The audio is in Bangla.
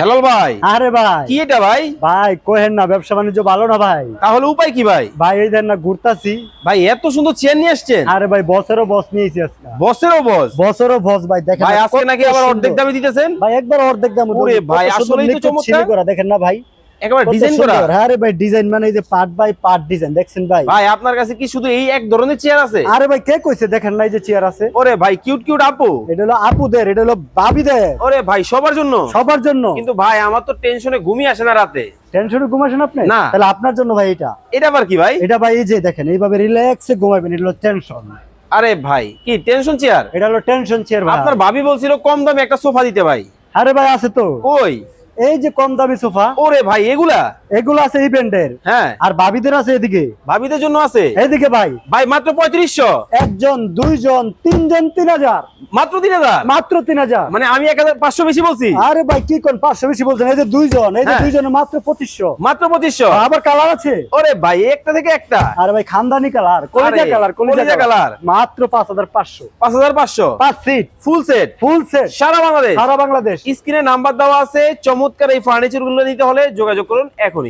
হেলাল ভাই। আরে ভাই। কি এটা ভাই? ভাই কোহেন না ব্যবসা বাণিজ্য ভালো না ভাই। তাহলে উপায় কি ভাই? ভাই এই দেন না ঘুরতাছি। ভাই এত সুন্দর চেয়ার নিয়ে আসছেন। আরে ভাই বসেরও বস নিয়েছি আজকে। বসেরও বস বসেরও বস ভাই দেখেন ভাই আজকে নাকি আবার অর্ধেক দামে দিতেছেন? ভাই একবার অর্ধেক দাম ওরে ভাই, আসলেই তো চমৎকার। দেখেন না ভাই। একেবারে ডিজাইন করা। ভাই ডিজাইন মানে এই যে পার্ট বাই পার্ট ডিজাইন দেখছেন ভাই? ভাই আপনার কাছে কি শুধু এই এক ধরনের চেয়ার আছে? আরে ভাই কে কইছে? দেখেন না এই যে চেয়ার আছে। ওরে ভাই কিউট কিউট আপু। এটা হলো আপুদের এটা হলো বাবিদের। ওরে ভাই সবার জন্য। সবার জন্য। কিন্তু ভাই আমার তো টেনশনে ঘুমিয়ে আসে না রাতে। টেনশনে আপনি? না। তাহলে আপনার জন্য ভাই এটা। এটা আবার কি ভাই? এটা ভাই এই যে দেখেন এইভাবে রিল্যাক্সে ঘুমাবেন এটা হলো টেনশন আরে ভাই কি টেনশন চেয়ার এটা হলো টেনশন চেয়ার ভাই। আপনার ভাবি বলছিল কম দামে একটা সোফা দিতে ভাই। আরে ভাই আছে তো। কই? এই যে কম দামি সোফা ওরে ভাই এগুলা? এগুলো আছে এই ব্র্যান্ডের। হ্যাঁ। আর বাবিদের আছে এদিকে? ভাবিদের জন্য আছে? এদিকে ভাই। ভাই মাত্র পঁয়ত্রিশশো? একজন দুইজন তিনজন তিন হাজার। মাত্র তিন হাজার? মাত্র তিন হাজার। মানে আমি এক হাজার পাঁচশো বেশি বলছি? আরে ভাই কি কোন পাঁচশো বেশি বলছেন? এই যে দুইজন এই যে হ্যাঁ। দুইজনে মাত্র পঁচিশশো। মাত্র পঁচিশশো? আবার কালার আছে? ওরে ভাই একটা থেকে একটা। আরে ভাই খানদানি কালার কলিজা কালার কলিজা কালার। মাত্র পাঁচ হাজার পাঁচশো। পাঁচ হাজার পাঁচশো? পাঁচ seat full set full set সারা বাংলাদেশ? সারা বাংলাদেশ। স্ক্রিনে নাম্বার দেওয়া আছে চমৎকার এই ফার্নিচারগুলো নিতে হলে যোগাযোগ করুন এখনই।